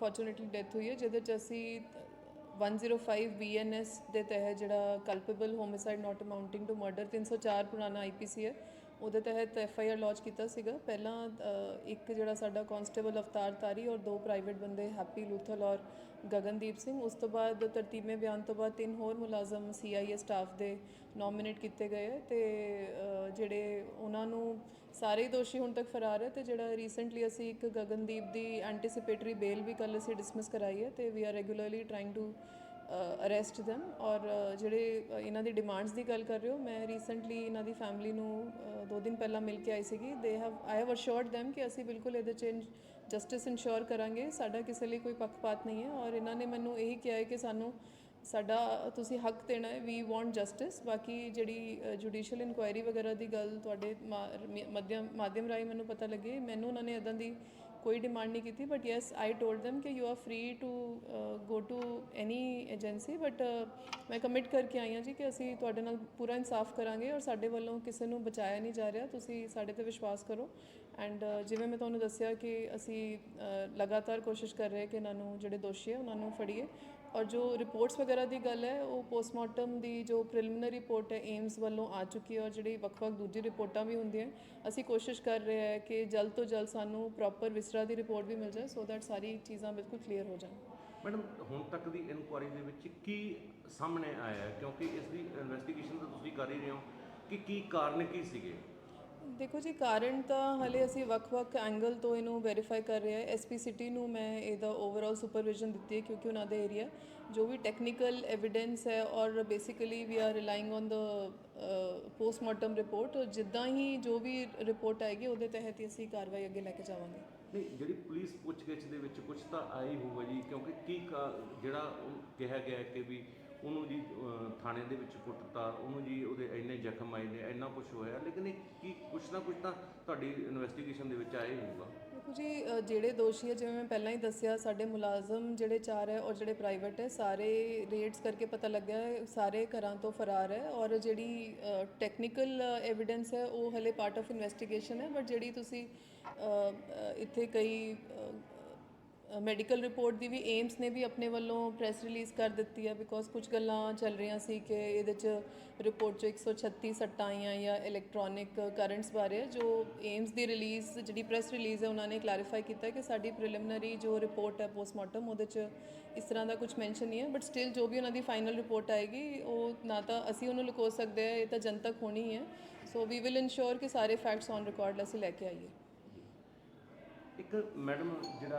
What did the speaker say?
Unfortunately death ਹੋਈ ਹੈ, ਜਿਹਦੇ ਚ ਅਸੀਂ 105 ਬੀਐਨਐਸ ਦੇ ਤਹਿਤ ਜਿਹੜਾ culpable homicide not amounting to murder 304 ਪੁਰਾਣਾ ਆਈਪੀਸੀ ਹੈ। ਉਹਦੇ ਤਹਿਤ ਐੱਫ ਆਈ ਆਰ ਲੌਂਚ ਕੀਤਾ ਸੀਗਾ। ਪਹਿਲਾਂ ਇੱਕ ਜਿਹੜਾ ਸਾਡਾ ਕਾਂਸਟੇਬਲ ਅਵਤਾਰ ਤਾਰੀ ਔਰ ਦੋ ਪ੍ਰਾਈਵੇਟ ਬੰਦੇ ਹੈਪੀ ਲੂਥਲ ਔਰ ਗਗਨਦੀਪ ਸਿੰਘ, ਉਸ ਤੋਂ ਬਾਅਦ ਤਰਤੀਬੇ ਬਿਆਨ ਤੋਂ ਬਾਅਦ ਤਿੰਨ ਹੋਰ ਮੁਲਾਜ਼ਮ ਸੀ ਆਈ ਏ ਸਟਾਫ ਦੇ ਨੋਮੀਨੇਟ ਕੀਤੇ ਗਏ ਹੈ ਤੇ ਜਿਹੜੇ ਉਹਨਾਂ ਨੂੰ ਸਾਰੇ ਹੀ ਦੋਸ਼ੀ ਹੁਣ ਤੱਕ ਫਰਾਰ ਹੈ ਤੇ ਜਿਹੜਾ ਰੀਸੈਂਟਲੀ ਅਸੀਂ ਇੱਕ ਗਗਨਦੀਪ ਦੀ ਐਂਟੀਸਿਪੇਟਰੀ ਬੇਲ ਵੀ ਕੱਲ ਅਸੀਂ ਡਿਸਮਿਸ ਕਰਾਈ ਹੈ ਤੇ we are regularly trying to arrest them ਔਰ ਜਿਹੜੇ ਇਹਨਾਂ ਦੀ ਡਿਮਾਂਡਸ ਦੀ ਗੱਲ ਕਰ ਰਹੇ ਹੋ, ਮੈਂ ਰੀਸੈਂਟਲੀ ਇਹਨਾਂ ਦੀ ਫੈਮਿਲੀ ਨੂੰ ਦੋ ਦਿਨ ਪਹਿਲਾਂ ਮਿਲ ਕੇ ਆਈ ਸੀਗੀ। They have I have assured them ਕਿ ਅਸੀਂ ਬਿਲਕੁਲ ਇਹਦੇ 'ਚ ਜਸਟਿਸ ਇਨਸ਼ੋਰ ਕਰਾਂਗੇ। ਸਾਡਾ ਕਿਸੇ ਲਈ ਕੋਈ ਪੱਖਪਾਤ ਨਹੀਂ ਹੈ ਔਰ ਇਹਨਾਂ ਨੇ ਮੈਨੂੰ ਇਹੀ ਕਿਹਾ ਹੈ ਕਿ ਸਾਨੂੰ ਸਾਡਾ, ਤੁਸੀਂ ਹੱਕ ਦੇਣਾ ਹੈ ਵੀ ਵਾਂਟ ਜਸਟਿਸ ਬਾਕੀ ਜਿਹੜੀ ਜੁਡੀਸ਼ੀਅਲ ਇਨਕੁਆਇਰੀ ਵਗੈਰਾ ਦੀ ਗੱਲ ਤੁਹਾਡੇ ਮਾ- ਮਾਧਿਅਮ ਮਾਧਿਅਮ ਰਾਹੀਂ ਮੈਨੂੰ ਪਤਾ ਲੱਗੇ। ਮੈਨੂੰ ਉਹਨਾਂ ਨੇ ਇਦਾਂ ਦੀ ਕੋਈ ਡਿਮਾਂਡ ਨਹੀਂ ਕੀਤੀ but yes I told them ਕਿ you are free to go to any agency but ਮੈਂ ਕਮਿਟ ਕਰਕੇ ਆਈ ਹਾਂ ਜੀ ਕਿ ਅਸੀਂ ਤੁਹਾਡੇ ਨਾਲ ਪੂਰਾ ਇਨਸਾਫ ਕਰਾਂਗੇ ਔਰ ਸਾਡੇ ਵੱਲੋਂ ਕਿਸੇ ਨੂੰ ਬਚਾਇਆ ਨਹੀਂ ਜਾ ਰਿਹਾ ਤੁਸੀਂ ਸਾਡੇ ਤੇ ਵਿਸ਼ਵਾਸ ਕਰੋ ਐਂਡ ਜਿਵੇਂ ਮੈਂ ਤੁਹਾਨੂੰ ਦੱਸਿਆ ਕਿ ਅਸੀਂ ਲਗਾਤਾਰ ਕੋਸ਼ਿਸ਼ ਕਰ ਰਹੇ ਕਿ ਇਹਨਾਂ ਨੂੰ ਜਿਹੜੇ ਦੋਸ਼ੀ ਹੈ ਉਹਨਾਂ ਨੂੰ ਫੜੀਏ ਔਰ ਜੋ ਰਿਪੋਰਟਸ ਵਗੈਰਾ ਦੀ ਗੱਲ ਹੈ, ਉਹ ਪੋਸਟਮਾਰਟਮ ਦੀ ਜੋ ਪ੍ਰੀਲਿਮਿਨਰੀ ਰਿਪੋਰਟ ਹੈ ਏਮਸ ਵੱਲੋਂ ਆ ਚੁੱਕੀ ਹੈ ਔਰ ਜਿਹੜੀ ਵੱਖ-ਵੱਖ ਦੂਜੀ ਰਿਪੋਰਟਾਂ ਵੀ ਹੁੰਦੀਆਂ ਅਸੀਂ ਕੋਸ਼ਿਸ਼ ਕਰ ਰਹੇ ਹਾਂ ਕਿ ਜਲਦ ਤੋਂ ਜਲਦ ਸਾਨੂੰ ਪ੍ਰੋਪਰ ਵਿਸਰਾ ਦੀ ਰਿਪੋਰਟ ਵੀ ਮਿਲ ਜਾਏ ਸੋ ਦੈਟ ਸਾਰੀ ਚੀਜ਼ਾਂ ਬਿਲਕੁਲ ਕਲੀਅਰ ਹੋ ਜਾਣ। ਮੈਡਮ, ਹੁਣ ਤੱਕ ਦੀ ਇਨਕੁਆਇਰੀ ਦੇ ਵਿੱਚ ਕੀ ਸਾਹਮਣੇ ਆਇਆ ਹੈ? ਕਿਉਂਕਿ ਇਸ ਦੀ ਇਨਵੈਸਟੀਗੇਸ਼ਨ ਤਾਂ ਤੁਸੀਂ ਕਰ ਹੀ ਰਹੇ ਹੋ। ਕਿ ਕੀ ਕਾਰਨ ਕੀ ਸੀਗੇ? ਦੇਖੋ ਜੀ, ਕਾਰਨ ਤਾਂ ਹਲੇ ਅਸੀਂ ਵੱਖ-ਵੱਖ ਐਂਗਲ ਤੋਂ ਇਹਨੂੰ ਵੈਰੀਫਾਈ ਕਰ ਰਹੇ ਹਾਂ। ਐਸਪੀ ਸਿਟੀ ਨੂੰ ਮੈਂ ਇਹਦਾ ਓਵਰਆਲ ਸੁਪਰਵਿਜ਼ਨ ਦਿੱਤੀ ਹੈ ਕਿਉਂਕਿ ਉਹਨਾਂ ਦਾ ਏਰੀਆ ਜੋ ਵੀ ਟੈਕਨੀਕਲ ਐਵੀਡੈਂਸ ਹੈ ਔਰ basically we are relying on the postmortem report ਜਿੱਦਾਂ ਹੀ ਜੋ ਵੀ ਰਿਪੋਰਟ ਆਏਗੀ ਉਹਦੇ ਤਹਿਤ ਹੀ ਅਸੀਂ ਕਾਰਵਾਈ ਅੱਗੇ ਲੈ ਕੇ ਜਾਵਾਂਗੇ। ਨਹੀਂ, ਜਿਹੜੀ ਪੁਲਿਸ ਪੁੱਛਗਿੱਛ ਦੇ ਵਿੱਚ ਕੁਝ ਤਾਂ ਆਈ ਹੋਊਗਾ ਜੀ, ਕਿਉਂਕਿ ਕੀ ਕਾ- ਜਿਹੜਾ ਕਿਹਾ ਗਿਆ ਕਿ ਵੀ ਉਹਨੂੰ ਜੀ ਥਾਣੇ ਦੇ ਵਿੱਚ ਕੁੱਟਤਾ, ਉਹਨੂੰ ਜੀ ਉਹਦੇ ਇੰਨੇ ਜ਼ਖਮ ਆਏ ਨੇ, ਇੰਨਾ ਕੁਝ ਹੋਇਆ, ਲੇਕਿਨ ਇਹ ਕੀ ਕੁਝ ਨਾ ਕੁਝ ਤਾਂ ਤੁਹਾਡੀ ਇਨਵੈਸਟੀਗੇਸ਼ਨ ਦੇ ਵਿੱਚ ਆਇਆ ਹੋਊਗਾ। ਦੇਖੋ ਜੀ ਜਿਹੜੇ ਦੋਸ਼ੀ ਹੈ ਜਿਵੇਂ ਮੈਂ ਪਹਿਲਾਂ ਹੀ ਦੱਸਿਆ, ਸਾਡੇ ਮੁਲਾਜ਼ਮ ਜਿਹੜੇ ਚਾਰ ਹੈ ਔਰ ਜਿਹੜੇ ਪ੍ਰਾਈਵੇਟ ਹੈ, ਸਾਰੇ ਰੇਡਸ ਕਰਕੇ ਪਤਾ ਲੱਗਿਆ ਸਾਰੇ ਘਰਾਂ ਤੋਂ ਫਰਾਰ ਹੈ ਔਰ ਜਿਹੜੀ ਟੈਕਨੀਕਲ ਐਵੀਡੈਂਸ ਹੈ, ਉਹ ਹਲੇ ਪਾਰਟ ਆਫ ਇਨਵੈਸਟੀਗੇਸ਼ਨ ਹੈ ਬਟ ਜਿਹੜੀ ਤੁਸੀਂ ਇੱਥੇ ਕਈ ਮੈਡੀਕਲ ਰਿਪੋਰਟ ਦੀ ਵੀ ਏਮਸ ਨੇ ਵੀ ਆਪਣੇ ਵੱਲੋਂ ਪ੍ਰੈਸ ਰਿਲੀਜ਼ ਕਰ ਦਿੱਤੀ ਹੈ ਬਿਕੋਜ਼ ਕੁਝ ਗੱਲਾਂ ਚੱਲ ਰਹੀਆਂ ਸੀ ਕਿ ਇਹਦੇ ਚ ਰਿਪੋਰਟ ਚ 136 ਸੱਟਾਂ ਆਈਆਂ ਜਾਂ ਇਲੈਕਟ੍ਰੋਨਿਕ ਕਰੰਟਸ ਬਾਰੇ, ਜੋ ਏਮਸ ਦੀ ਰਿਲੀਜ਼ ਜਿਹੜੀ ਪ੍ਰੈਸ ਰਿਲੀਜ਼ ਹੈ, ਉਹਨਾਂ ਨੇ ਕਲੈਰੀਫਾਈ ਕੀਤਾ ਕਿ ਸਾਡੀ ਪ੍ਰੀਲਿਮਿਨਰੀ ਜੋ ਰਿਪੋਰਟ ਹੈ ਪੋਸਟਮਾਰਟਮ ਉਹਦੇ ਚ ਇਸ ਤਰ੍ਹਾਂ ਦਾ ਕੁਝ ਮੈਂਸ਼ਨ ਨਹੀਂ ਹੈ ਬਟ ਸਟਿਲ ਜੋ ਵੀ ਉਹਨਾਂ ਦੀ ਫਾਈਨਲ ਰਿਪੋਰਟ ਆਏਗੀ, ਉਹ ਨਾ ਤਾਂ ਅਸੀਂ ਉਹਨੂੰ ਲੁਕੋ ਸਕਦੇ ਹਾਂ, ਇਹ ਤਾਂ ਜਨਤਕ ਹੋਣੀ ਹੈ ਸੋ ਵੀ ਵਿਲ ਇਨਸ਼ੋਰ ਕਿ ਸਾਰੇ ਫੈਕਟਸ ਔਨ ਰਿਕਾਰਡ ਅਸੀਂ ਲੈ ਕੇ ਆਈਏ। ਇੱਕ ਮੈਡਮ ਜਿਹੜਾ